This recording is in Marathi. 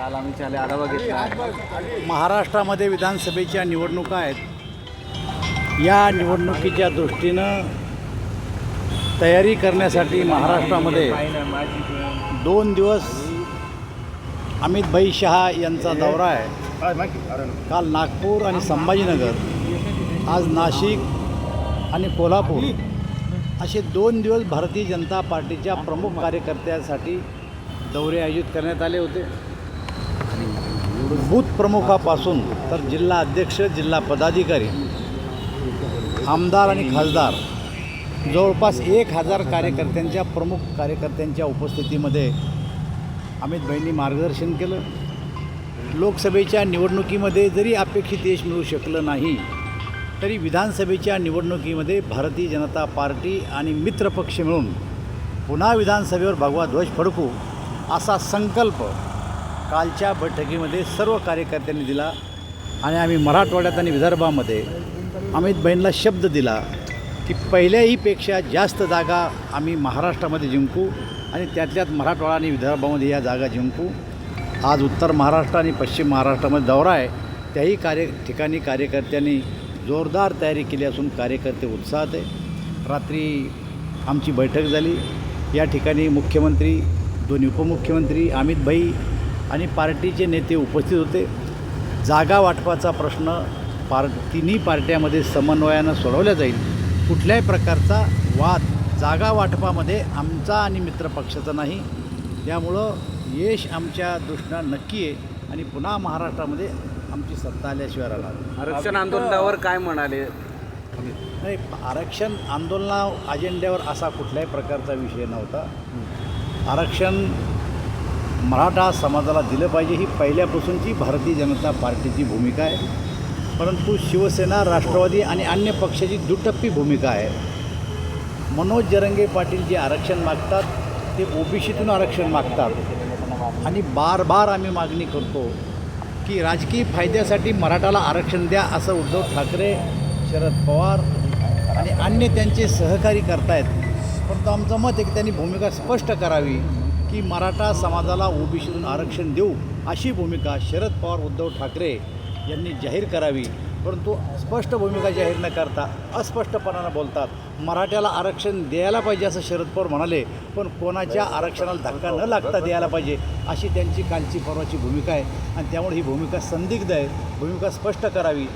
काल आम्ही त्याला आढावा घेतला महाराष्ट्रामध्ये विधानसभेच्या निवडणुका आहेत. या निवडणुकीच्या दृष्टीनं तयारी करण्यासाठी महाराष्ट्रामध्ये दोन दिवस अमित भाई शहा यांचा दौरा आहे. काल नागपूर आणि संभाजीनगर आज नाशिक आणि कोल्हापूर असे दोन दिवस भारतीय जनता पार्टीच्या प्रमुख कार्यकर्त्यांसाठी दौरे आयोजित करण्यात आले होते. बूथ प्रमुखापासून तर जिल्हा अध्यक्ष जिल्हा पदाधिकारी आमदार आणि खासदार जवळपास एक हजार कार्यकर्त्यांच्या प्रमुख कार्यकर्त्यांच्या उपस्थितीमध्ये अमित भाईंनी मार्गदर्शन केलं. लोकसभेच्या निवडणुकीमध्ये जरी अपेक्षित यश मिळू शकलं नाही तरी विधानसभेच्या निवडणुकीमध्ये भारतीय जनता पार्टी आणि मित्रपक्ष मिळून पुन्हा विधानसभेवर भगवा ध्वज फडकू असा संकल्प कालच्या बैठकीमध्ये सर्व कार्यकर्त्यांनी दिला आणि आम्ही मराठवाड्यात आणि विदर्भामध्ये अमित बहिणला शब्द दिला की पहिल्याहीपेक्षा जास्त जागा आम्ही महाराष्ट्रामध्ये जिंकू आणि त्यातल्यात मराठवाडा आणि विदर्भामध्ये या जागा जिंकू. आज उत्तर महाराष्ट्र आणि पश्चिम महाराष्ट्रामध्ये दौरा आहे. त्याही कार्य ठिकाणी कार्यकर्त्यांनी जोरदार तयारी केली असून कार्यकर्ते उत्साहात आहे रात्री आमची बैठक झाली. या ठिकाणी मुख्यमंत्री दोन्ही उपमुख्यमंत्री अमित भाई आणि पार्टीचे नेते उपस्थित होते. जागा वाटपाचा प्रश्न पार तिन्ही पार्ट्यामध्ये समन्वयानं सोडवला जाईल. कुठल्याही प्रकारचा वाद जागा वाटपामध्ये आमचा आणि मित्रपक्षाचा नाही. त्यामुळं यश आमच्या दृष्टीनं नक्की आहे आणि पुन्हा महाराष्ट्रामध्ये आमची सत्ता आल्याशिवाय राहणार आरक्षण आंदोलनावर काय म्हणाले? नाही आरक्षण आंदोलना अजेंड्यावर असा कुठल्याही प्रकारचा विषय नव्हता. आरक्षण मराठा समाजाला दिलं पाहिजे ही पहिल्यापासूनची भारतीय जनता पार्टीची भूमिका आहे. परंतु शिवसेना राष्ट्रवादी आणि अन्य पक्षाची दुटप्पी भूमिका आहे. मनोज जरंगे पाटील जे आरक्षण मागतात ते ओबीसीतून आरक्षण मागतात. आणि बार बार आम्ही मागणी करतो की राजकीय फायद्यासाठी मराठाला आरक्षण द्या असं उद्धव ठाकरे शरद पवार आणि अन्य त्यांचे सहकारी करतायत. परंतु आमचं मत आहे की त्यांनी भूमिका स्पष्ट करावी. की मराठा समाजाला ओबीसीतून आरक्षण देऊ अशी भूमिका शरद पवार उद्धव ठाकरे यांनी जाहीर करावी. परंतु स्पष्ट भूमिका जाहीर न करता अस्पष्टपणानं बोलतात मराठ्याला आरक्षण द्यायला पाहिजे असं शरद पवार म्हणाले पण कोणाच्या आरक्षणाला धक्का न लागता द्यायला पाहिजे अशी त्यांची कालची परवाची भूमिका आहे. आणि त्यामुळे ही भूमिका संदिग्ध आहे. भूमिका स्पष्ट करावी.